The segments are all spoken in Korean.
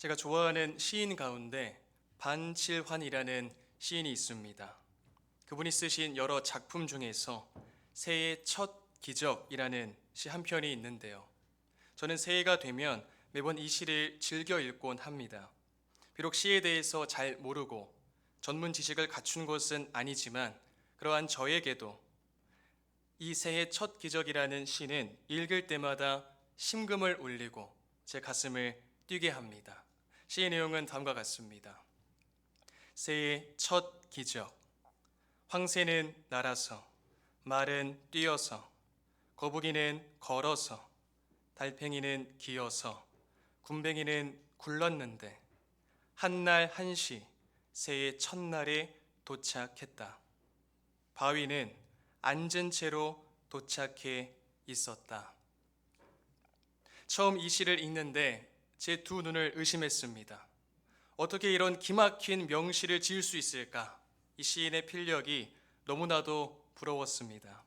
제가 좋아하는 시인 가운데 반칠환이라는 시인이 있습니다. 그분이 쓰신 여러 작품 중에서 새해 첫 기적이라는 시 한 편이 있는데요. 저는 새해가 되면 매번 이 시를 즐겨 읽곤 합니다. 비록 시에 대해서 잘 모르고 전문 지식을 갖춘 것은 아니지만 그러한 저에게도 이 새해 첫 기적이라는 시는 읽을 때마다 심금을 울리고 제 가슴을 뛰게 합니다. 시의 내용은 다음과 같습니다. 새해 첫 기적. 황새는 날아서, 말은 뛰어서, 거북이는 걸어서, 달팽이는 기어서, 군뱅이는 굴렀는데 한날 한시 새해 첫날에 도착했다. 바위는 앉은 채로 도착해 있었다. 처음 이 시를 읽는데 제 두 눈을 의심했습니다. 어떻게 이런 기막힌 명시를 지을 수 있을까? 이 시인의 필력이 너무나도 부러웠습니다.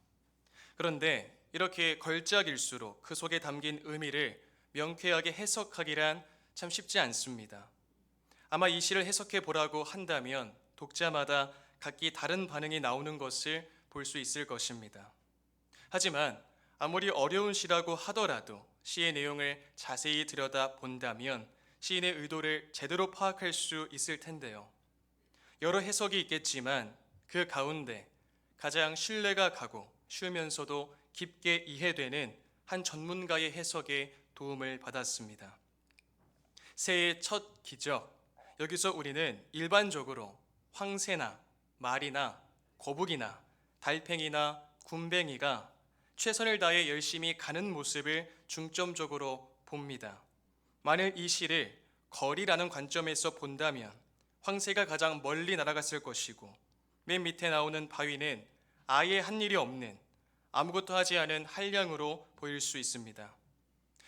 그런데 이렇게 걸작일수록 그 속에 담긴 의미를 명쾌하게 해석하기란 참 쉽지 않습니다. 아마 이 시를 해석해 보라고 한다면 독자마다 각기 다른 반응이 나오는 것을 볼 수 있을 것입니다. 하지만 아무리 어려운 시라고 하더라도 시의 내용을 자세히 들여다 본다면 시인의 의도를 제대로 파악할 수 있을 텐데요. 여러 해석이 있겠지만 그 가운데 가장 신뢰가 가고 쉬우면서도 깊게 이해되는 한 전문가의 해석에 도움을 받았습니다. 새해 첫 기적. 여기서 우리는 일반적으로 황새나 말이나 거북이나 달팽이나 군뱅이가 최선을 다해 열심히 가는 모습을 중점적으로 봅니다. 만일 이 시를 거리라는 관점에서 본다면 황새가 가장 멀리 날아갔을 것이고 맨 밑에 나오는 바위는 아예 한 일이 없는 아무것도 하지 않은 한량으로 보일 수 있습니다.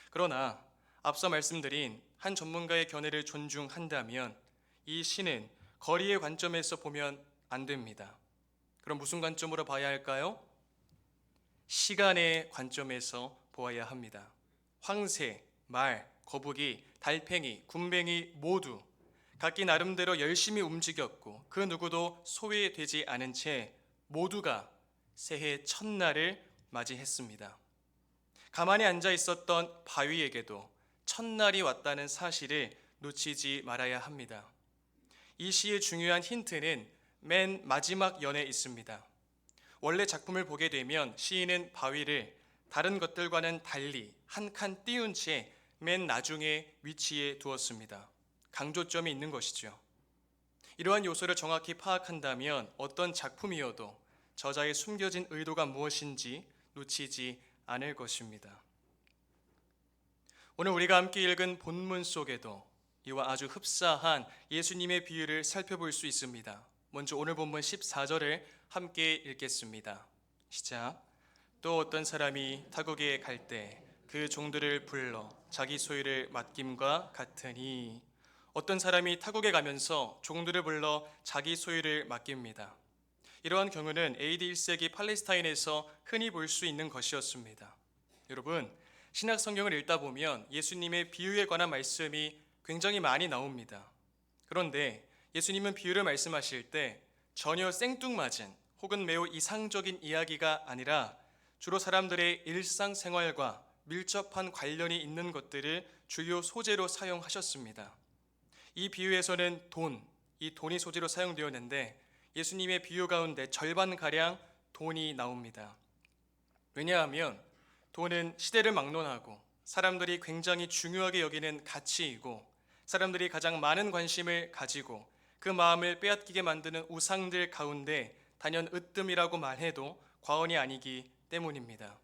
그러나 앞서 말씀드린 한 전문가의 견해를 존중한다면 이 시는 거리의 관점에서 보면 안 됩니다. 그럼 무슨 관점으로 봐야 할까요? 시간의 관점에서 보아야 합니다. 황새, 말, 거북이, 달팽이, 군뱅이 모두 각기 나름대로 열심히 움직였고 그 누구도 소외되지 않은 채 모두가 새해 첫날을 맞이했습니다. 가만히 앉아 있었던 바위에게도 첫날이 왔다는 사실을 놓치지 말아야 합니다. 이 시의 중요한 힌트는 맨 마지막 연에 있습니다. 원래 작품을 보게 되면 시인은 바위를 다른 것들과는 달리 한 칸 띄운 채 맨 나중에 위치해 두었습니다. 강조점이 있는 것이죠. 이러한 요소를 정확히 파악한다면 어떤 작품이어도 저자의 숨겨진 의도가 무엇인지 놓치지 않을 것입니다. 오늘 우리가 함께 읽은 본문 속에도 이와 아주 흡사한 예수님의 비유를 살펴볼 수 있습니다. 먼저 오늘 본문 14절을 함께 읽겠습니다. 시작. 또 어떤 사람이 타국에 갈 때 그 종들을 불러 자기 소유를 맡김과 같으니 어떤 사람이 타국에 가면서 종들을 불러 자기 소유를 맡깁니다. 이러한 경우는 AD 1세기 팔레스타인에서 흔히 볼 수 있는 것이었습니다. 여러분, 신약 성경을 읽다 보면 예수님의 비유에 관한 말씀이 굉장히 많이 나옵니다. 그런데 예수님은 비유를 말씀하실 때 전혀 생뚱맞은 혹은 매우 이상적인 이야기가 아니라 주로 사람들의 일상생활과 밀접한 관련이 있는 것들을 주요 소재로 사용하셨습니다. 이 비유에서는 돈, 이 돈이 소재로 사용되었는데 예수님의 비유 가운데 절반 가량 돈이 나옵니다. 왜냐하면 돈은 시대를 막론하고 사람들이 굉장히 중요하게 여기는 가치이고 사람들이 가장 많은 관심을 가지고 그 마음을 빼앗기게 만드는 우상들 가운데 단연 으뜸이라고 말해도 과언이 아니기 때문입니다.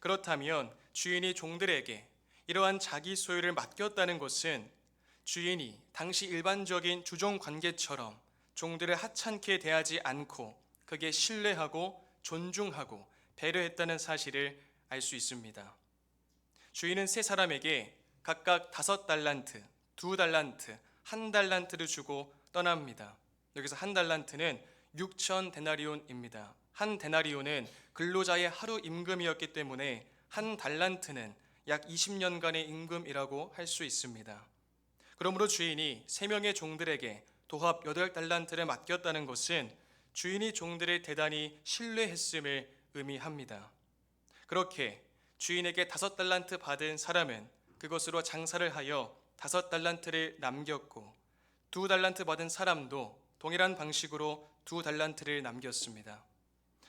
그렇다면 주인이 종들에게 이러한 자기 소유를 맡겼다는 것은 주인이 당시 일반적인 주종 관계처럼 종들을 하찮게 대하지 않고 그게 신뢰하고 존중하고 배려했다는 사실을 알 수 있습니다. 주인은 세 사람에게 각각 다섯 달란트, 두 달란트, 한 달란트를 주고 떠납니다. 여기서 한 달란트는 6천 데나리온입니다. 한 데나리온은 근로자의 하루 임금이었기 때문에 한 달란트는 약 20년간의 임금이라고 할 수 있습니다. 그러므로 주인이 세 명의 종들에게 도합 여덟 달란트를 맡겼다는 것은 주인이 종들을 대단히 신뢰했음을 의미합니다. 그렇게 주인에게 다섯 달란트 받은 사람은 그것으로 장사를 하여 다섯 달란트를 남겼고 두 달란트 받은 사람도 동일한 방식으로 두 달란트를 남겼습니다.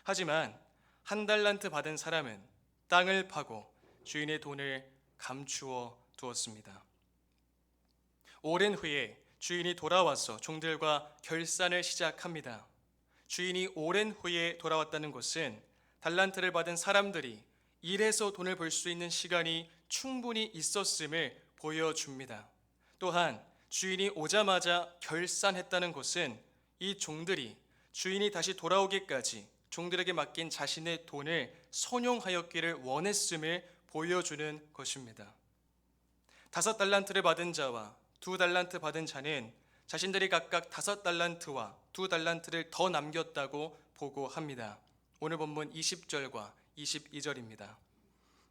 하지만 한 달란트 받은 사람은 땅을 파고 주인의 돈을 감추어 두었습니다. 오랜 후에 주인이 돌아와서 종들과 결산을 시작합니다. 주인이 오랜 후에 돌아왔다는 것은 달란트를 받은 사람들이 일해서 돈을 벌 수 있는 시간이 충분히 있었음을 보여줍니다. 또한 주인이 오자마자 결산했다는 것은 이 종들이 주인이 다시 돌아오기까지 종들에게 맡긴 자신의 돈을 선용하였기를 원했음을 보여주는 것입니다. 다섯 달란트를 받은 자와 두 달란트 받은 자는 자신들이 각각 다섯 달란트와 두 달란트를 더 남겼다고 보고합니다. 오늘 본문 20절과 22절입니다.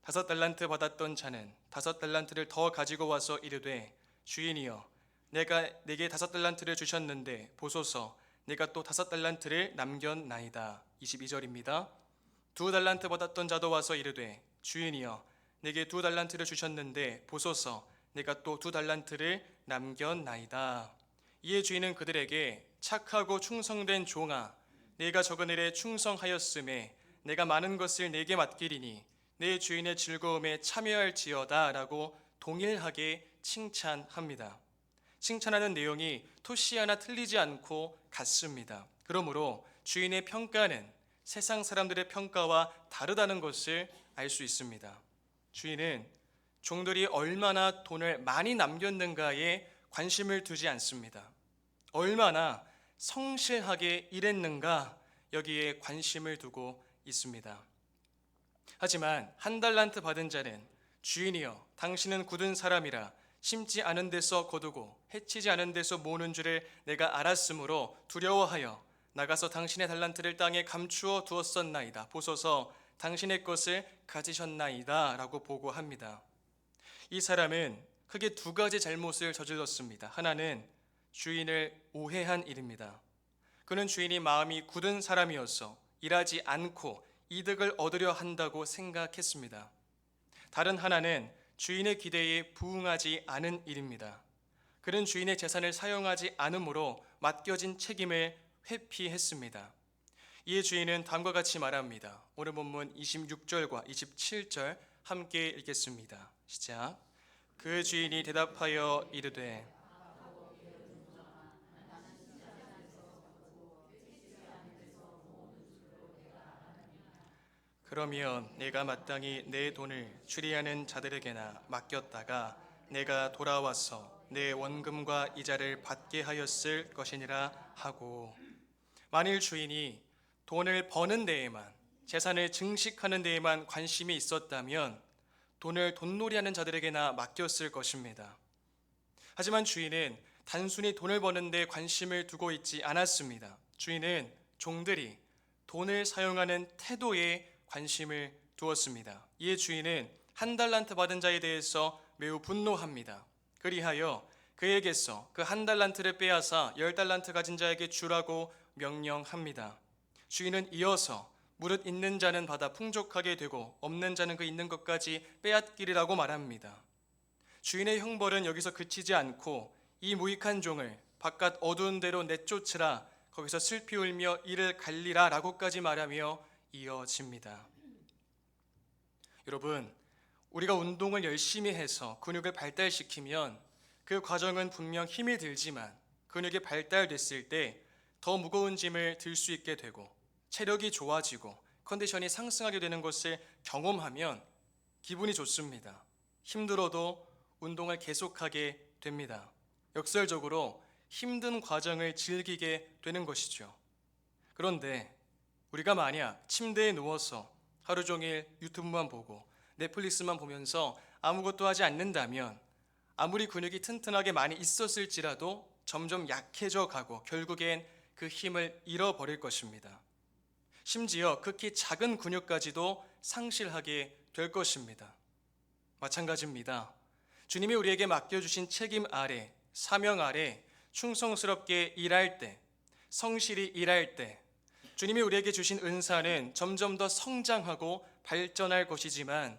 다섯 달란트 받았던 자는 다섯 달란트를 더 가지고 와서 이르되 주인이여 내가 내게 다섯 달란트를 주셨는데 보소서 내가 또 다섯 달란트를 남겼나이다. 22절입니다. 두 달란트 받았던 자도 와서 이르되 주인이여 내게 두 달란트를 주셨는데 보소서 내가 또 두 달란트를 남겼나이다. 이에 주인은 그들에게 착하고 충성된 종아 내가 적은 일에 충성하였음에 내가 많은 것을 내게 맡기리니 내 주인의 즐거움에 참여할지어다라고 동일하게 칭찬합니다. 칭찬하는 내용이 토시 하나 틀리지 않고 같습니다. 그러므로 주인의 평가는 세상 사람들의 평가와 다르다는 것을 알 수 있습니다. 주인은 종들이 얼마나 돈을 많이 남겼는가에 관심을 두지 않습니다. 얼마나 성실하게 일했는가 여기에 관심을 두고 있습니다. 하지만 한 달란트 받은 자는 주인이여 당신은 굳은 사람이라 심지 않은 데서 거두고 해치지 않은 데서 모는 줄을 내가 알았으므로 두려워하여 나가서 당신의 달란트를 땅에 감추어 두었었나이다. 보소서 당신의 것을 가지셨나이다 라고 보고합니다. 이 사람은 크게 두 가지 잘못을 저질렀습니다. 하나는 주인을 오해한 일입니다. 그는 주인이 마음이 굳은 사람이어서 일하지 않고 이득을 얻으려 한다고 생각했습니다. 다른 하나는 주인의 기대에 부응하지 않은 일입니다. 그는 주인의 재산을 사용하지 않으므로 맡겨진 책임을 회피했습니다. 이에 주인은 다음과 같이 말합니다. 오늘 본문 26절과 27절 함께 읽겠습니다. 시작. 그 주인이 대답하여 이르되 그러면 내가 마땅히 내 돈을 추리하는 자들에게나 맡겼다가 내가 돌아와서 내 원금과 이자를 받게 하였을 것이니라 하고 만일 주인이 돈을 버는 데에만 재산을 증식하는 데에만 관심이 있었다면 돈을 돈놀이하는 자들에게나 맡겼을 것입니다. 하지만 주인은 단순히 돈을 버는 데 관심을 두고 있지 않았습니다. 주인은 종들이 돈을 사용하는 태도에 관심을 두었습니다. 이에 주인은 한 달란트 받은 자에 대해서 매우 분노합니다. 그리하여 그에게서 그 한 달란트를 빼앗아 열 달란트 가진 자에게 주라고 명령합니다. 주인은 이어서 무릇 있는 자는 받아 풍족하게 되고 없는 자는 그 있는 것까지 빼앗기리라고 말합니다. 주인의 형벌은 여기서 그치지 않고 이 무익한 종을 바깥 어두운 데로 내쫓으라 거기서 슬피 울며 이를 갈리라 라고까지 말하며 이어집니다. 여러분, 우리가 운동을 열심히 해서 근육을 발달시키면 그 과정은 분명 힘이 들지만 근육이 발달됐을 때 더 무거운 짐을 들 수 있게 되고 체력이 좋아지고 컨디션이 상승하게 되는 것을 경험하면 기분이 좋습니다. 힘들어도 운동을 계속하게 됩니다. 역설적으로 힘든 과정을 즐기게 되는 것이죠. 그런데 우리가 만약 침대에 누워서 하루 종일 유튜브만 보고 넷플릭스만 보면서 아무것도 하지 않는다면 아무리 근육이 튼튼하게 많이 있었을지라도 점점 약해져 가고 결국엔 그 힘을 잃어버릴 것입니다. 심지어 극히 작은 근육까지도 상실하게 될 것입니다. 마찬가지입니다. 주님이 우리에게 맡겨주신 책임 아래 사명 아래 충성스럽게 일할 때, 성실히 일할 때, 주님이 우리에게 주신 은사는 점점 더 성장하고 발전할 것이지만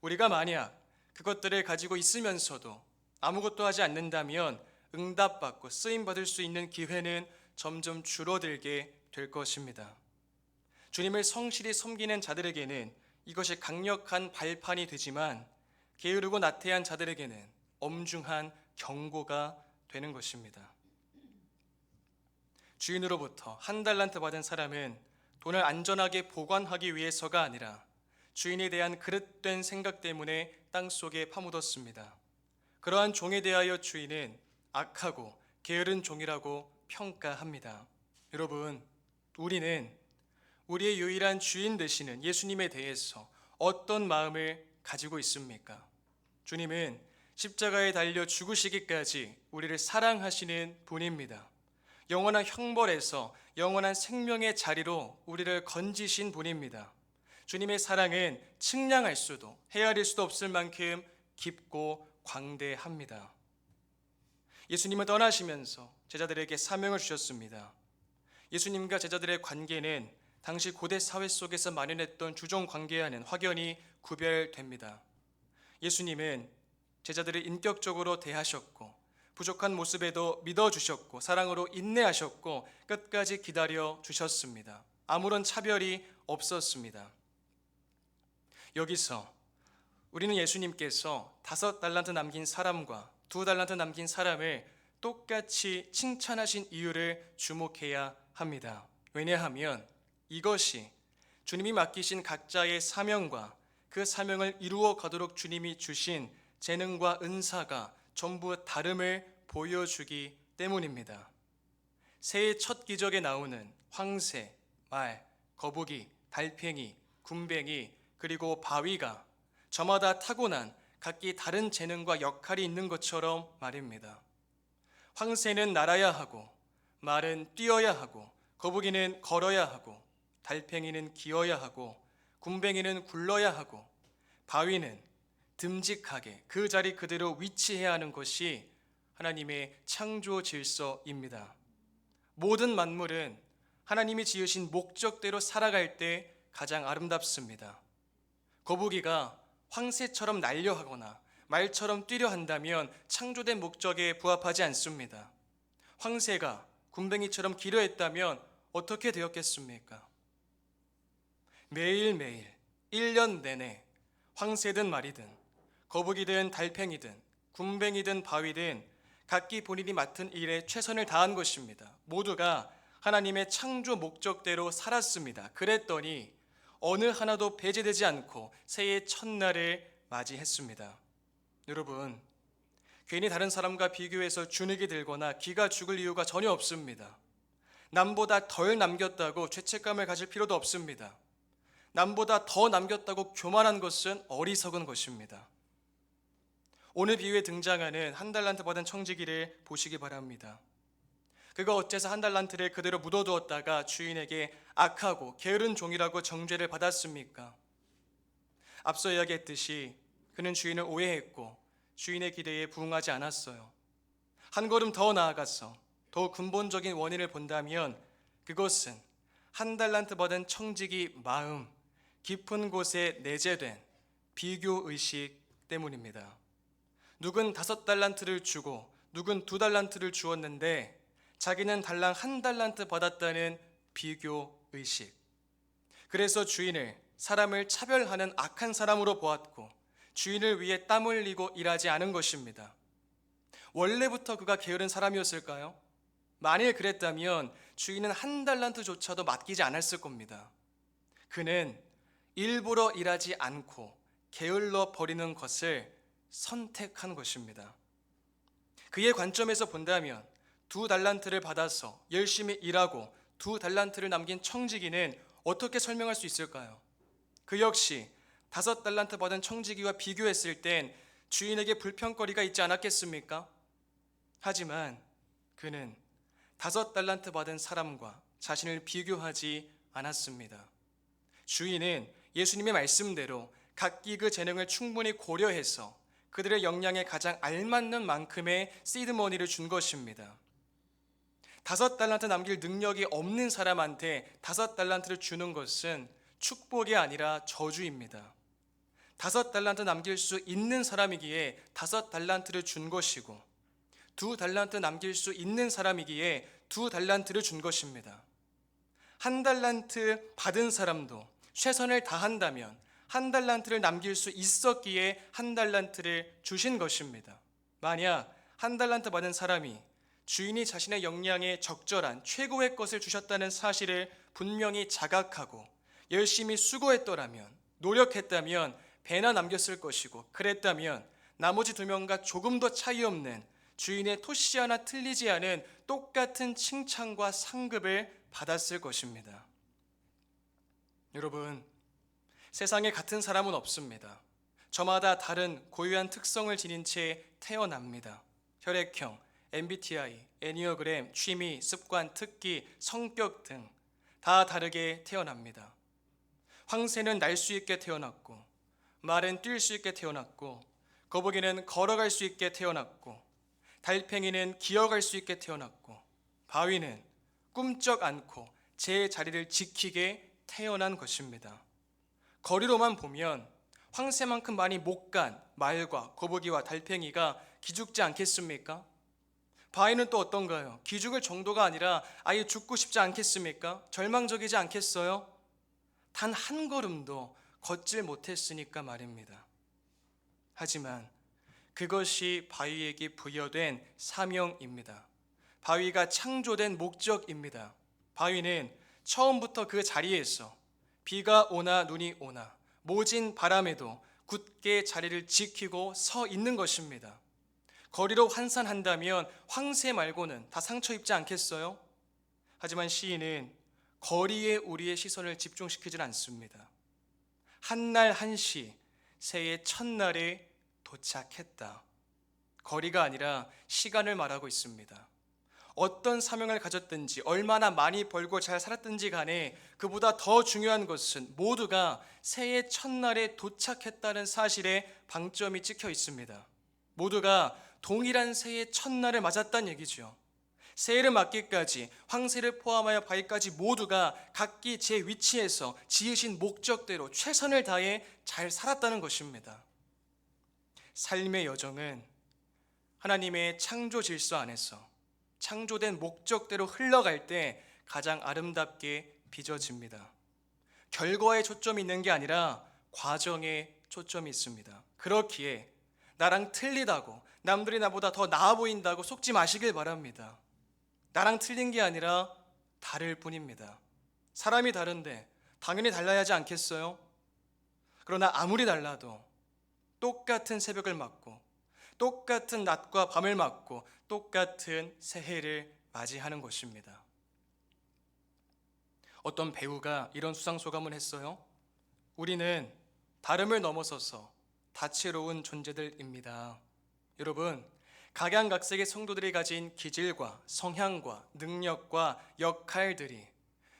우리가 만약 그것들을 가지고 있으면서도 아무것도 하지 않는다면 응답받고 쓰임 받을 수 있는 기회는 점점 줄어들게 될 것입니다. 주님을 성실히 섬기는 자들에게는 이것이 강력한 발판이 되지만 게으르고 나태한 자들에게는 엄중한 경고가 되는 것입니다. 주인으로부터 한 달란트 받은 사람은 돈을 안전하게 보관하기 위해서가 아니라 주인에 대한 그릇된 생각 때문에 땅 속에 파묻었습니다. 그러한 종에 대하여 주인은 악하고 게으른 종이라고 평가합니다. 여러분, 우리는 우리의 유일한 주인 되시는 예수님에 대해서 어떤 마음을 가지고 있습니까? 주님은 십자가에 달려 죽으시기까지 우리를 사랑하시는 분입니다. 영원한 형벌에서 영원한 생명의 자리로 우리를 건지신 분입니다. 주님의 사랑은 측량할 수도 헤아릴 수도 없을 만큼 깊고 광대합니다. 예수님은 떠나시면서 제자들에게 사명을 주셨습니다. 예수님과 제자들의 관계는 당시 고대 사회 속에서 만연했던 주종 관계와는 확연히 구별됩니다. 예수님은 제자들을 인격적으로 대하셨고 부족한 모습에도 믿어주셨고 사랑으로 인내하셨고 끝까지 기다려 주셨습니다. 아무런 차별이 없었습니다. 여기서 우리는 예수님께서 다섯 달란트 남긴 사람과 두 달란트 남긴 사람을 똑같이 칭찬하신 이유를 주목해야 합니다. 왜냐하면 이것이 주님이 맡기신 각자의 사명과 그 사명을 이루어 가도록 주님이 주신 재능과 은사가 전부 다름을 보여주기 때문입니다. 새해 첫 기적에 나오는 황새, 말, 거북이, 달팽이, 군뱅이, 그리고 바위가 저마다 타고난 각기 다른 재능과 역할이 있는 것처럼 말입니다. 황새는 날아야 하고, 말은 뛰어야 하고, 거북이는 걸어야 하고, 달팽이는 기어야 하고, 군뱅이는 굴러야 하고, 바위는 듬직하게 그 자리 그대로 위치해야 하는 것이 하나님의 창조 질서입니다. 모든 만물은 하나님이 지으신 목적대로 살아갈 때 가장 아름답습니다. 거북이가 황새처럼 날려 하거나 말처럼 뛰려 한다면 창조된 목적에 부합하지 않습니다. 황새가 군뱅이처럼 기려 했다면 어떻게 되었겠습니까? 매일매일 1년 내내 황새든 말이든 거북이든 달팽이든 군뱅이든 바위든 각기 본인이 맡은 일에 최선을 다한 것입니다. 모두가 하나님의 창조 목적대로 살았습니다. 그랬더니 어느 하나도 배제되지 않고 새해 첫날을 맞이했습니다. 여러분, 괜히 다른 사람과 비교해서 주눅이 들거나 기가 죽을 이유가 전혀 없습니다. 남보다 덜 남겼다고 죄책감을 가질 필요도 없습니다. 남보다 더 남겼다고 교만한 것은 어리석은 것입니다. 오늘 비유에 등장하는 한 달란트 받은 청지기를 보시기 바랍니다. 그가 어째서 한 달란트를 그대로 묻어두었다가 주인에게 악하고 게으른 종이라고 정죄를 받았습니까? 앞서 이야기했듯이 그는 주인을 오해했고 주인의 기대에 부응하지 않았어요. 한 걸음 더 나아가서 더 근본적인 원인을 본다면 그것은 한 달란트 받은 청지기 마음 깊은 곳에 내재된 비교 의식 때문입니다. 누군 다섯 달란트를 주고 누군 두 달란트를 주었는데 자기는 달랑 한 달란트 받았다는 비교 의식. 그래서 주인을 사람을 차별하는 악한 사람으로 보았고 주인을 위해 땀 흘리고 일하지 않은 것입니다. 원래부터 그가 게으른 사람이었을까요? 만일 그랬다면 주인은 한 달란트조차도 맡기지 않았을 겁니다. 그는 일부러 일하지 않고 게을러 버리는 것을 선택한 것입니다. 그의 관점에서 본다면 두 달란트를 받아서 열심히 일하고 두 달란트를 남긴 청지기는 어떻게 설명할 수 있을까요? 그 역시 다섯 달란트 받은 청지기와 비교했을 땐 주인에게 불평거리가 있지 않았겠습니까? 하지만 그는 다섯 달란트 받은 사람과 자신을 비교하지 않았습니다. 주인은 예수님의 말씀대로 각기 그 재능을 충분히 고려해서 그들의 역량에 가장 알맞는 만큼의 시드머니를 준 것입니다. 다섯 달란트 남길 능력이 없는 사람한테 다섯 달란트를 주는 것은 축복이 아니라 저주입니다. 다섯 달란트 남길 수 있는 사람이기에 다섯 달란트를 준 것이고 두 달란트 남길 수 있는 사람이기에 두 달란트를 준 것입니다. 한 달란트 받은 사람도 최선을 다한다면 한 달란트를 남길 수 있었기에 한 달란트를 주신 것입니다. 만약 한 달란트 받은 사람이 주인이 자신의 역량에 적절한 최고의 것을 주셨다는 사실을 분명히 자각하고 열심히 수고했더라면 노력했다면 배나 남겼을 것이고 그랬다면 나머지 두 명과 조금 더 차이 없는 주인의 토시 하나 틀리지 않은 똑같은 칭찬과 상급을 받았을 것입니다. 여러분, 세상에 같은 사람은 없습니다. 저마다 다른 고유한 특성을 지닌 채 태어납니다. 혈액형, MBTI, 애니어그램, 취미, 습관, 특기, 성격 등 다 다르게 태어납니다. 황새는 날 수 있게 태어났고, 말은 뛸 수 있게 태어났고, 거북이는 걸어갈 수 있게 태어났고, 달팽이는 기어갈 수 있게 태어났고, 바위는 꿈쩍 않고 제 자리를 지키게 태어난 것입니다. 거리로만 보면 황새만큼 많이 못 간 말과 거북이와 달팽이가 기죽지 않겠습니까? 바위는 또 어떤가요? 기죽을 정도가 아니라 아예 죽고 싶지 않겠습니까? 절망적이지 않겠어요? 단 한 걸음도 걷질 못했으니까 말입니다. 하지만 그것이 바위에게 부여된 사명입니다. 바위가 창조된 목적입니다. 바위는 처음부터 그 자리에서 비가 오나 눈이 오나 모진 바람에도 굳게 자리를 지키고 서 있는 것입니다. 거리로 환산한다면 황새 말고는 다 상처 입지 않겠어요? 하지만 시인은 거리에 우리의 시선을 집중시키질 않습니다. 한날 한시 새해 첫날에 도착했다. 거리가 아니라 시간을 말하고 있습니다. 어떤 사명을 가졌든지 얼마나 많이 벌고 잘 살았든지 간에 그보다 더 중요한 것은 모두가 새해 첫날에 도착했다는 사실에 방점이 찍혀 있습니다. 모두가 동일한 새해 첫날을 맞았다는 얘기죠. 새해를 맞기까지 황새를 포함하여 바위까지 모두가 각기 제 위치에서 지으신 목적대로 최선을 다해 잘 살았다는 것입니다. 삶의 여정은 하나님의 창조 질서 안에서 창조된 목적대로 흘러갈 때 가장 아름답게 빚어집니다. 결과에 초점이 있는 게 아니라 과정에 초점이 있습니다. 그렇기에 나랑 틀리다고 남들이 나보다 더 나아 보인다고 속지 마시길 바랍니다. 나랑 틀린 게 아니라 다를 뿐입니다. 사람이 다른데 당연히 달라야 하지 않겠어요? 그러나 아무리 달라도 똑같은 새벽을 맞고 똑같은 낮과 밤을 맞고 똑같은 새해를 맞이하는 것입니다. 어떤 배우가 이런 수상 소감을 했어요. 우리는 다름을 넘어서서 다채로운 존재들입니다. 여러분, 각양각색의 성도들이 가진 기질과 성향과 능력과 역할들이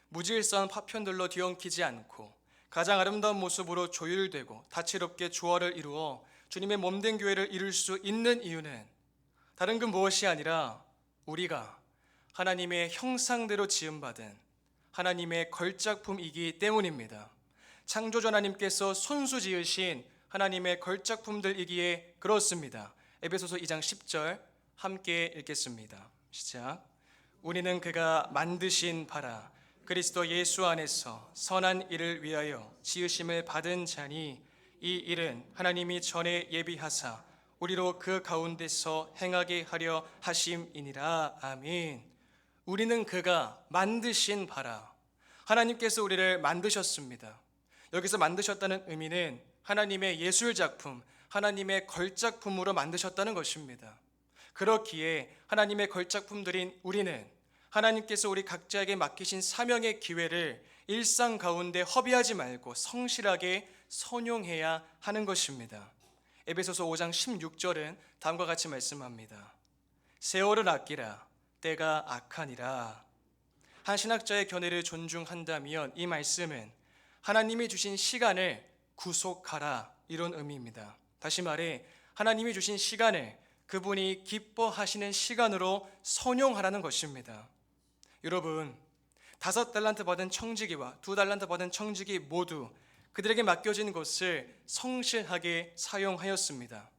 무질서한 파편들로 뒤엉키지 않고 가장 아름다운 모습으로 조율되고 다채롭게 조화를 이루어 주님의 몸된 교회를 이룰 수 있는 이유는 다른 그 무엇이 아니라 우리가 하나님의 형상대로 지음받은 하나님의 걸작품이기 때문입니다. 창조주 하나님께서 손수 지으신 하나님의 걸작품들이기에 그렇습니다. 에베소서 2장 10절 함께 읽겠습니다. 시작. 우리는 그가 만드신 바라 그리스도 예수 안에서 선한 일을 위하여 지으심을 받은 자니 이 일은 하나님이 전에 예비하사 우리로 그 가운데서 행하게 하려 하심이니라. 아멘. 우리는 그가 만드신 바라. 하나님께서 우리를 만드셨습니다. 여기서 만드셨다는 의미는 하나님의 예술 작품, 하나님의 걸작품으로 만드셨다는 것입니다. 그렇기에 하나님의 걸작품들인 우리는 하나님께서 우리 각자에게 맡기신 사명의 기회를 일상 가운데 허비하지 말고 성실하게 선용해야 하는 것입니다. 에베소서 5장 16절은 다음과 같이 말씀합니다. 세월을 아끼라 때가 악하니라. 한 신학자의 견해를 존중한다면 이 말씀은 하나님이 주신 시간을 구속하라 이런 의미입니다. 다시 말해 하나님이 주신 시간을 그분이 기뻐하시는 시간으로 선용하라는 것입니다. 여러분, 다섯 달란트 받은 청지기와 두 달란트 받은 청지기 모두 그들에게 맡겨진 것을 성실하게 사용하였습니다.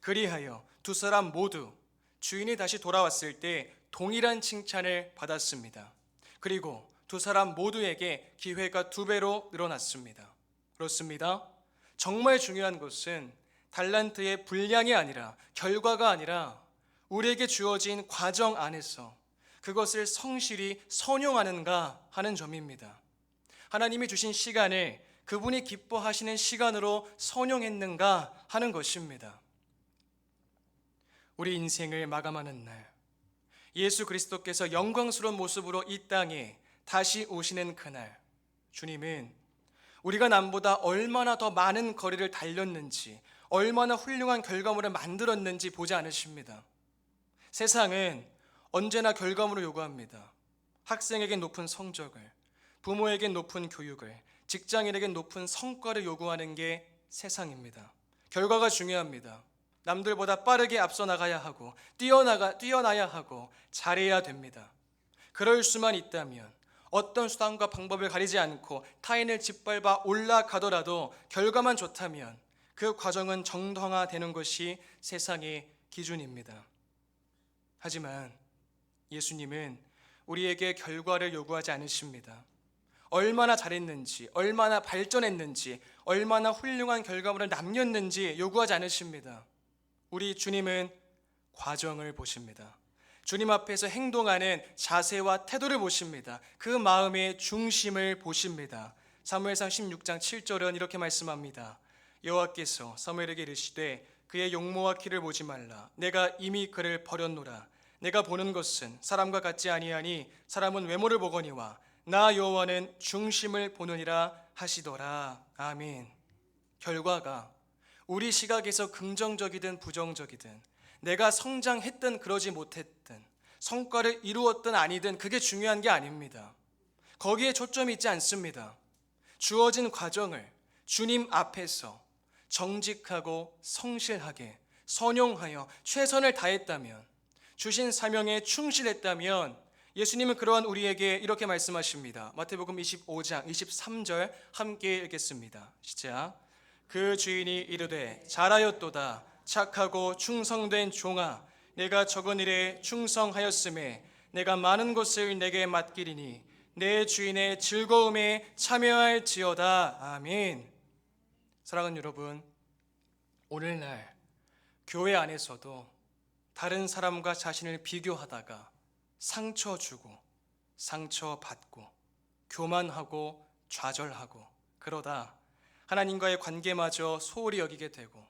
그리하여 두 사람 모두 주인이 다시 돌아왔을 때 동일한 칭찬을 받았습니다. 그리고 두 사람 모두에게 기회가 두 배로 늘어났습니다. 그렇습니다. 정말 중요한 것은 달란트의 분량이 아니라 결과가 아니라 우리에게 주어진 과정 안에서 그것을 성실히 선용하는가 하는 점입니다. 하나님이 주신 시간을 그분이 기뻐하시는 시간으로 선용했는가 하는 것입니다. 우리 인생을 마감하는 날, 예수 그리스도께서 영광스러운 모습으로 이 땅에 다시 오시는 그날, 주님은 우리가 남보다 얼마나 더 많은 거리를 달렸는지, 얼마나 훌륭한 결과물을 만들었는지 보지 않으십니다. 세상은 언제나 결과물을 요구합니다. 학생에게 높은 성적을, 부모에게 높은 교육을, 직장인에게 높은 성과를 요구하는 게 세상입니다. 결과가 중요합니다. 남들보다 빠르게 앞서 나가야 하고 뛰어나가 뛰어나야 하고 잘해야 됩니다. 그럴 수만 있다면 어떤 수단과 방법을 가리지 않고 타인을 짓밟아 올라가더라도 결과만 좋다면 그 과정은 정당화되는 것이 세상의 기준입니다. 하지만 예수님은 우리에게 결과를 요구하지 않으십니다. 얼마나 잘했는지, 얼마나 발전했는지, 얼마나 훌륭한 결과물을 남겼는지 요구하지 않으십니다. 우리 주님은 과정을 보십니다. 주님 앞에서 행동하는 자세와 태도를 보십니다. 그 마음의 중심을 보십니다. 사무엘상 16장 7절은 이렇게 말씀합니다. 여호와께서 사무엘에게 이르시되 그의 용모와 키를 보지 말라. 내가 이미 그를 버렸노라. 내가 보는 것은 사람과 같지 아니하니 사람은 외모를 보거니와 나 여호와는 중심을 보느니라 하시더라. 아멘. 결과가 우리 시각에서 긍정적이든 부정적이든 내가 성장했든 그러지 못했든 성과를 이루었든 아니든 그게 중요한 게 아닙니다. 거기에 초점이 있지 않습니다. 주어진 과정을 주님 앞에서 정직하고 성실하게 선용하여 최선을 다했다면 주신 사명에 충실했다면 예수님은 그러한 우리에게 이렇게 말씀하십니다. 마태복음 25장 23절 함께 읽겠습니다. 시작. 그 주인이 이르되 잘하였도다 착하고 충성된 종아 내가 적은 일에 충성하였음에 내가 많은 것을 내게 맡기리니 내 주인의 즐거움에 참여할지어다 아멘. 사랑하는 여러분, 오늘날 교회 안에서도 다른 사람과 자신을 비교하다가 상처 주고 상처 받고 교만하고 좌절하고 그러다 하나님과의 관계마저 소홀히 여기게 되고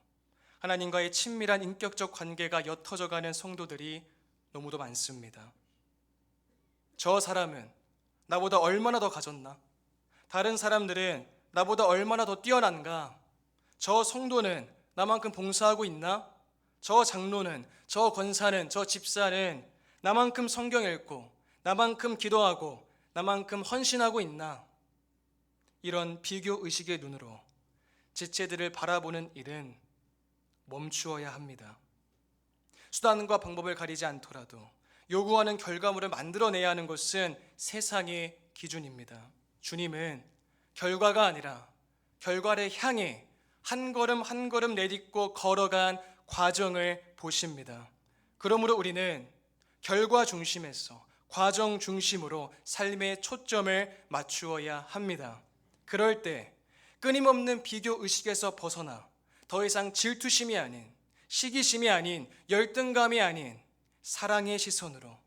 하나님과의 친밀한 인격적 관계가 옅어져 가는 성도들이 너무도 많습니다. 저 사람은 나보다 얼마나 더 가졌나? 다른 사람들은 나보다 얼마나 더 뛰어난가? 저 성도는 나만큼 봉사하고 있나? 저 장로는, 저 권사는, 저 집사는 나만큼 성경 읽고, 나만큼 기도하고, 나만큼 헌신하고 있나? 이런 비교 의식의 눈으로 지체들을 바라보는 일은 멈추어야 합니다. 수단과 방법을 가리지 않더라도 요구하는 결과물을 만들어내야 하는 것은 세상의 기준입니다. 주님은 결과가 아니라 결과를 향해 한 걸음 한 걸음 내딛고 걸어간 과정을 보십니다. 그러므로 우리는 결과 중심에서 과정 중심으로 삶의 초점을 맞추어야 합니다. 그럴 때 끊임없는 비교 의식에서 벗어나 더 이상 질투심이 아닌 시기심이 아닌 열등감이 아닌 사랑의 시선으로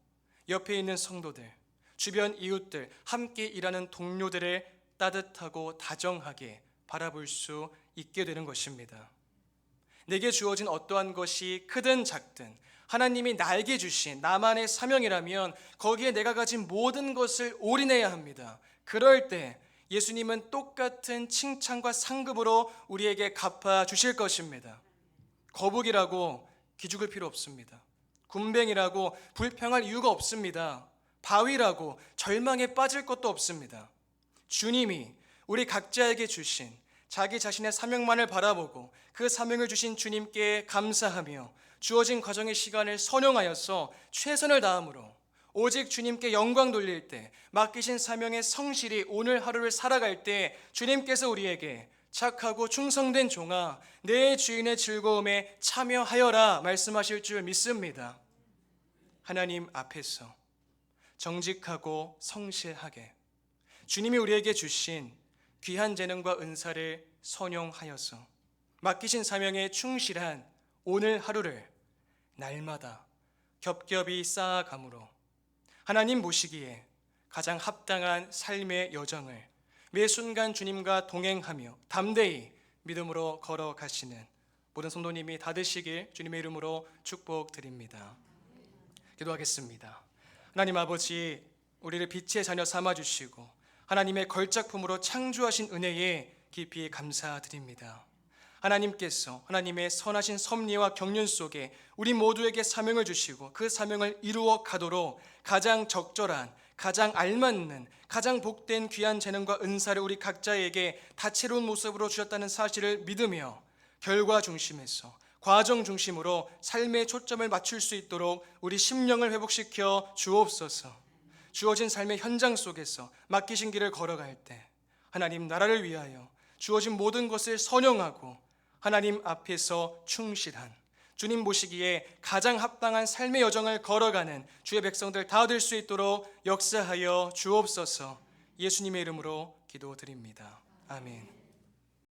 옆에 있는 성도들, 주변 이웃들, 함께 일하는 동료들을 따뜻하고 다정하게 바라볼 수 있게 되는 것입니다. 내게 주어진 어떠한 것이 크든 작든 하나님이 나에게 주신 나만의 사명이라면 거기에 내가 가진 모든 것을 올인해야 합니다. 그럴 때 예수님은 똑같은 칭찬과 상급으로 우리에게 갚아 주실 것입니다. 거북이라고 기죽을 필요 없습니다. 군뱅이라고 불평할 이유가 없습니다. 바위라고 절망에 빠질 것도 없습니다. 주님이 우리 각자에게 주신 자기 자신의 사명만을 바라보고 그 사명을 주신 주님께 감사하며 주어진 과정의 시간을 선용하여서 최선을 다함으로 오직 주님께 영광 돌릴 때 맡기신 사명의 성실히 오늘 하루를 살아갈 때 주님께서 우리에게 착하고 충성된 종아 내 주인의 즐거움에 참여하여라 말씀하실 줄 믿습니다. 하나님 앞에서 정직하고 성실하게 주님이 우리에게 주신 귀한 재능과 은사를 선용하여서 맡기신 사명에 충실한 오늘 하루를 날마다 겹겹이 쌓아감으로 하나님 보시기에 가장 합당한 삶의 여정을 매 순간 주님과 동행하며 담대히 믿음으로 걸어가시는 모든 성도님이 다 되시길 주님의 이름으로 축복드립니다. 기도하겠습니다. 하나님 아버지, 우리를 빛의 자녀 삼아 주시고 하나님의 걸작품으로 창조하신 은혜에 깊이 감사드립니다. 하나님께서 하나님의 선하신 섭리와 경륜 속에 우리 모두에게 사명을 주시고 그 사명을 이루어 가도록 가장 적절한 가장 알맞는 가장 복된 귀한 재능과 은사를 우리 각자에게 다채로운 모습으로 주셨다는 사실을 믿으며 결과 중심에서 과정 중심으로 삶의 초점을 맞출 수 있도록 우리 심령을 회복시켜 주옵소서. 주어진 삶의 현장 속에서 맡기신 길을 걸어갈 때 하나님 나라를 위하여 주어진 모든 것을 선용하고 하나님 앞에서 충실한 주님 보시기에 가장 합당한 삶의 여정을 걸어가는 주의 백성들 다 될 수 있도록 역사하여 주옵소서 예수님의 이름으로 기도드립니다. 아멘.